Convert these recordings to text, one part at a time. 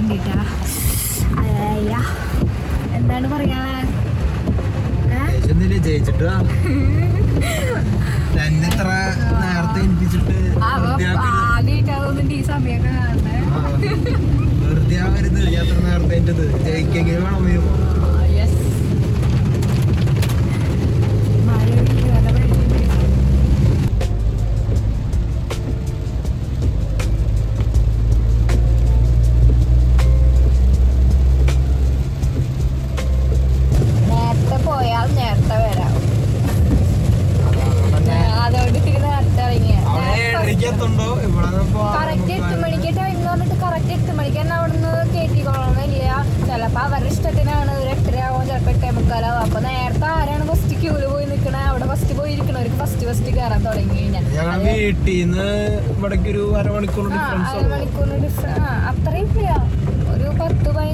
ഉണ്ട് കേട്ടാ എന്താണ് പറയാ? ജയിച്ചിട്ടാ നേരത്തെ എനിപ്പിച്ചിട്ട് ആദ്യമായിട്ടാവുന്നുണ്ട് ഈ സമയൊക്കെ വെറുതെ ആവരുത് യാത്ര നേരത്തെ ജയിക്കെങ്കിലും വേണം. അടുത്തുണ്ടോ? ഇവിടെ എട്ട് മണിക്ക് ടൈം പറഞ്ഞിട്ട് കറക്റ്റ് എട്ട് മണിക്കാണ് അവിടുന്ന് കയറ്റിക്കോളണമെന്നില്ല ചിലപ്പോൾ അവരുടെ ഇഷ്ടത്തിനാണ് ഒരു എട്ടര ആവും എട്ടേ മുക്കാലാവും. നേരത്തെ ആരാണ് ഫസ്റ്റ് ക്യൂൽ പോയി നിൽക്കണേ അവിടെ ഫസ്റ്റ് പോയി ഫസ്റ്റ് ഫസ്റ്റ് കയറാൻ തുടങ്ങി കഴിഞ്ഞാൽ വീട്ടിൽ ഒരു ഡിഫറൻസ് അത്രയും ഒരു പത്ത് പതിനഞ്ച്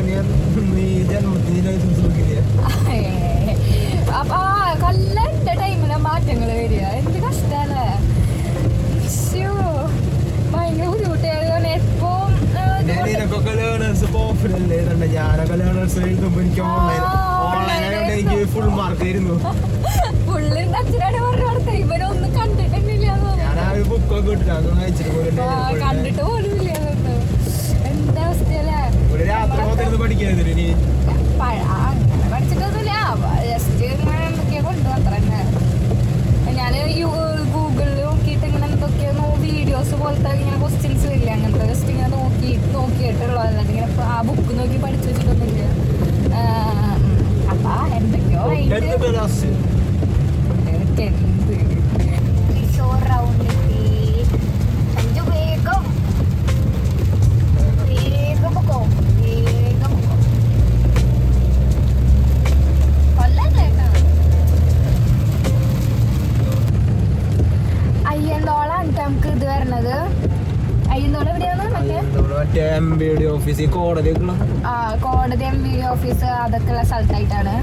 Buccaneer median മദീനായി സംസാരിക്കില്ലേ അപ്പൊ കല്ലന്റെ ടൈമിലെ മാറ്റങ്ങൾ വരിക. എന്ത് കഷ്ടല്ലേ ഭയങ്കര ബുദ്ധിമുട്ടായത് എപ്പോഴും ഞാനൊക്കെ ലേണേഴ്സ് എഴുതുമ്പോ എനിക്ക് ഓൺലൈൻ ഓൺലൈനായിട്ട് എനിക്ക് ഫുൾ മാർക്ക് ആയിരുന്നു. പുള്ളിന്റെ അച്ഛനാണ് പറഞ്ഞു ഇവരൊന്നും കണ്ടിട്ടില്ല ഞാൻ ആ ഒരു ബുക്കൊക്കെ ഇട്ടിട്ട് അതൊന്നും കേട്ടിട്ടുള്ളത് എന്നിട്ട് ഇങ്ങനെ ആ ബുക്ക് നോക്കി പഠിച്ചു വെച്ചിട്ടൊന്നുമില്ല. അപ്പൊ എന്തൊക്കെയോ ആയിട്ട് എം ബി ഡി ഓഫീസ് ഈ കോടതി എം ബി ഡി ഓഫീസ് അതൊക്കെയുള്ള സ്ഥലത്തായിട്ടാണ്.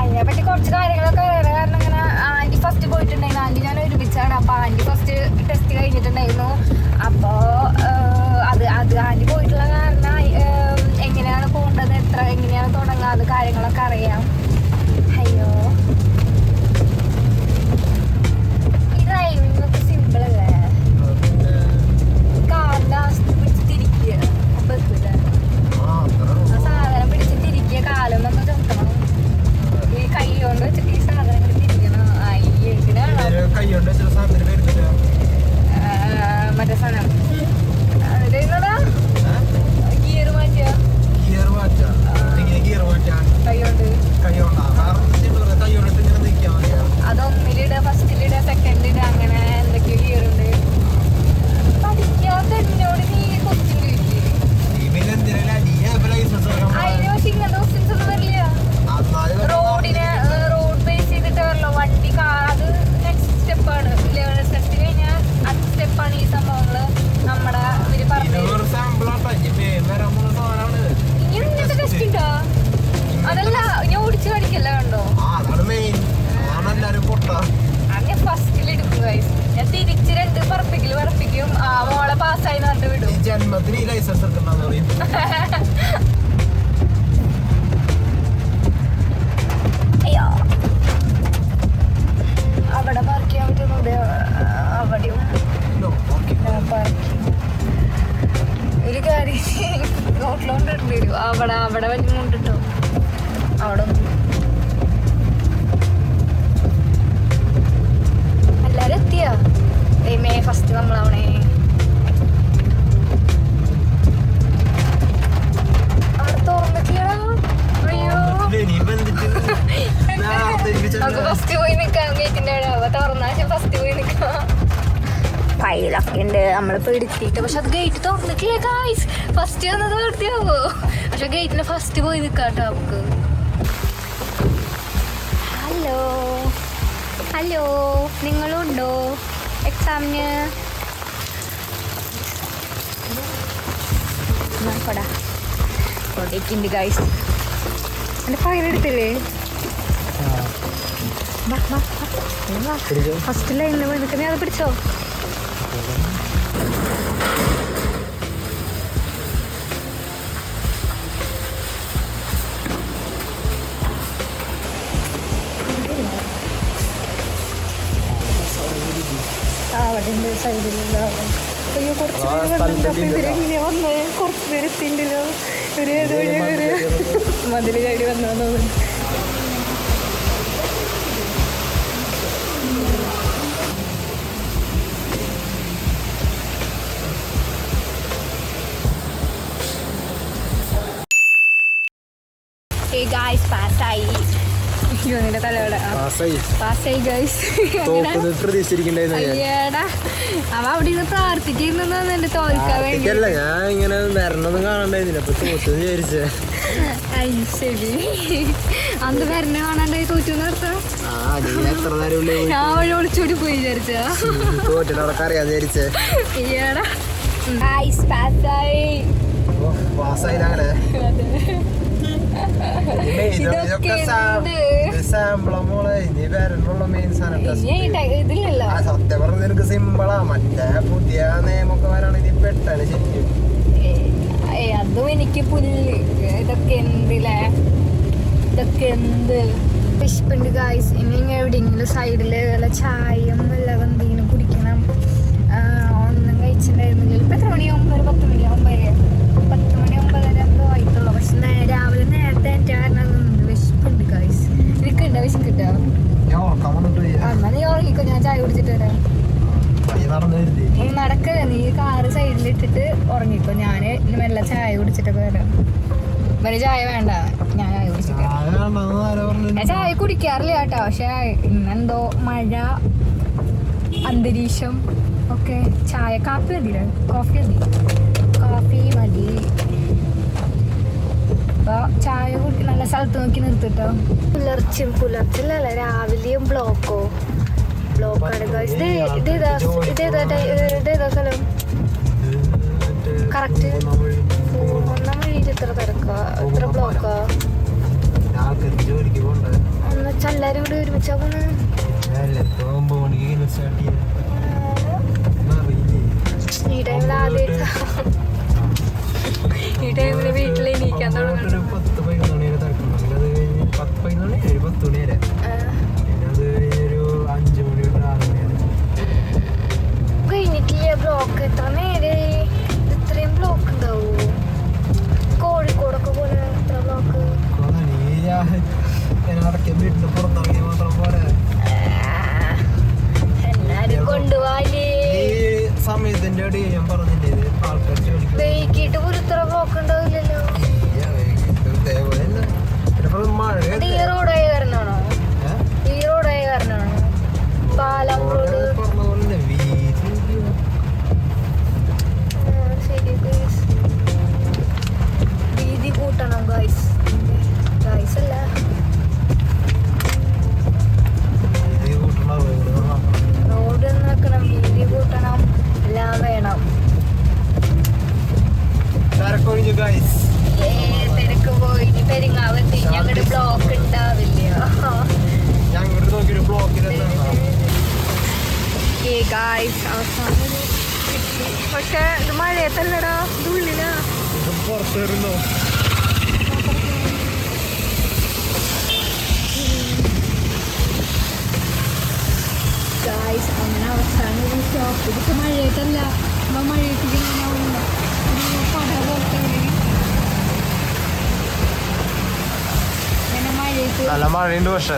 അതിനെപ്പറ്റി കുറച്ച് കാര്യങ്ങളൊക്കെ കാരണം ഇങ്ങനെ ലൈസൻസ് എടുക്കണ്ടെന്ന് പറയും. അവിടെ പാർക്ക് ചെയ്യാൻ പറ്റുന്നത് അവിടെയും? ഒരു കാര്യം നോട്ടിലോണ്ടിട്ടുണ്ട് അവിടെ അവിടെ വലിയ മുണ്ടിട്ടോ അവിടെ ഒന്നും അയലൊക്കെ ഉണ്ട് നമ്മളിപ്പോൾ എടുത്തിട്ട് പക്ഷെ അത് ഗേറ്റ് തുറന്നിട്ടില്ലേ ഗായ്സ് ഫസ്റ്റ് വന്നത് വൃത്തിയാവോ? പക്ഷെ ഗേറ്റിന് ഫസ്റ്റ് പോയി നിൽക്കാട്ടോ നമുക്ക്. ഹലോ ഹലോ നിങ്ങളുണ്ടോ? എക്സാമിന് നോക്കടാ കൊടേക്കുണ്ട് ഗായ്സ് എന്റെ ഫസ്റ്റ് ലൈനിൽ പോയി നിൽക്കുന്നേ അത് പിടിച്ചോ? ആ അവിടെ ഉണ്ട് സൈഡിലുള്ള അയ്യോ കുറച്ച് അപ്പൊ വന്നേ കുറച്ച് പേര് എത്തിണ്ടല്ലോ ഒരു മതിൽ ചാടി വന്നു തോന്നുന്നു. ഗായ്സ് പാസ്സായി നിന്റെ തലയോടെ. പാസ്സായി. പാസ്സായി ഞാൻ. അയ്യേടാ. അവ അവിടെ നിന്ന് പ്രാർത്ഥിക്കുന്നു എന്റെ തോൽക്കാൻ വേണ്ടി. ഞാൻ ഇങ്ങനെ വരണതും കാണണ്ടായിരുന്നില്ല അയ്യ ശരി. അന്ന് വരണ കാണാണ്ടായി തോറ്റു നിർത്താം ഞാൻ വഴി ഒളിച്ചോടി പോയി വിചാരിച്ചാ. പാസ്സായി അങ്ങനെ. ഇതൊക്കെ ആ സത്യം പറഞ്ഞ സിമ്പിളാ മറ്റേ പുതിയ നിയമൊക്കെ വരാണെങ്കിൽ പെട്ടാണ് ശരിക്കും അതും എനിക്ക് പുല്ല്. ഇതൊക്കെ എന്തില്ലേ ഇതൊക്കെ എന്ത്? വിശപ്പുണ്ട് ഗായ്സ് ഇനി എവിടെയെങ്കിലും സൈഡിൽ വല്ല ചായയും വല്ല എന്തെങ്കിലും കുടിക്കണം ആ, ഒന്നും കഴിച്ചിട്ടുണ്ടായിരുന്നില്ല ഇപ്പം എത്ര മണിയാകുമ്പോൾ ഒരു പത്ത് മണിയാകുമ്പോൾ പത്ത് മണി ഒമ്പതര എന്തോ ആയിട്ടുള്ളൂ പക്ഷെ നേ- രാവിലെ നേരത്തെ എന്റെ കാരണം വിശപ്പുണ്ട് ഗായ്സ് എനിക്കുണ്ടോ വിശക്കിട്ടോ ഞാൻ ഉറക്കാൻ വന്നിട്ട് എന്നാ നീ ഉറങ്ങിക്കോ ഞാൻ ചായ കുടിച്ചിട്ട് വരാം ഈ നടന്നു വരുത്തി നീ നടക്കുക നീ കാറ് സൈഡിലിട്ടിട്ട് ഉറങ്ങിക്കോ. ഞാൻ മെല്ലെ ചായ കുടിച്ചിട്ടൊക്കെ വരാം. ഇവന് ചായ വേണ്ട. ഞാൻ ചായ കുടിച്ചിട്ട്. ചായ വേണ്ടെന്ന് ഞാൻ ചായ കുടിക്കാറില്ല കേട്ടോ. പക്ഷെ ഇന്നെന്തോ മഴ അന്തരീക്ഷം ഒക്കെ. ചായ കാപ്പി മതി. കോഫി മതി. കോഫി മതി. ചായ കുടി നല്ല സ്ഥലത്ത് നോക്കി നിർത്തിട്ടോ. പുലർച്ചെ പുലർച്ചല്ല രാവിലെയും ബ്ലോക്കോ. ബ്ലോക്കാണ്. ഇതേതാ ഇതേതാ ഇതേതാ സ്ഥലം? Correct. ഒന്നാം വഴിയിൽ ഇത്ര തിരക്കാ? ഇത്ര ബ്ലോക്കാ ഒന്ന് എല്ലാരും കൂടി ഒരുമിച്ചാ പോണ്? ഈ ടൈമിൽ ആദ്യമായിട്ടാ ഈ ടൈമിൽ തിരക്കൊഴിഞ്ഞു ഗൈസ് ഏ, തിരക്ക് പോയി. ഇനി പെരിങ്ങാവെത്തി ഞങ്ങളുടെ ബ്ലോക്ക് ഉണ്ടാവില്ല ഞങ്ങളുടെ നോക്കിയൊരു ബ്ലോക്കിൽ ഏ ഗായ്സ് അവസാനം ഒരു കിട്ടി. പക്ഷെ ഇത് മഴയത്തല്ലടാ. ഇത് ഉള്ളിലാ. പുറത്ത് വരുന്നോ. ഗായ്സ് അങ്ങനെ അവസാനം ഒരു സ്റ്റോപ്പ് ഇതൊക്കെ മഴയത്തല്ല. അപ്പൊ മഴയത്ത് ഇങ്ങനെ ആവുന്ന ഒരു പട പോലത്തെ മഴയത്ത് നല്ല മഴയുണ്ട് പക്ഷെ.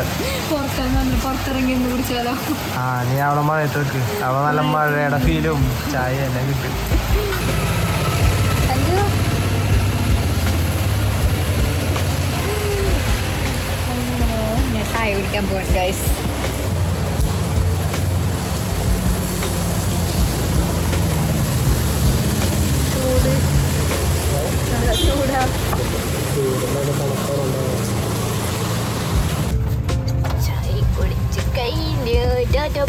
പുറത്തിറങ്ങി വന്ന് പുറത്തിറങ്ങി കുടിച്ചാലോ? ആ നീ അവിടെ മഴയത്ത് വെക്ക്. അവിടെ നല്ല മഴയുടെ ഫീലും ചായ എല്ലാം കിട്ടും. ചായ കുടിക്കാൻ പോവാണ് ഗൈസ് ചൂട്. ചായ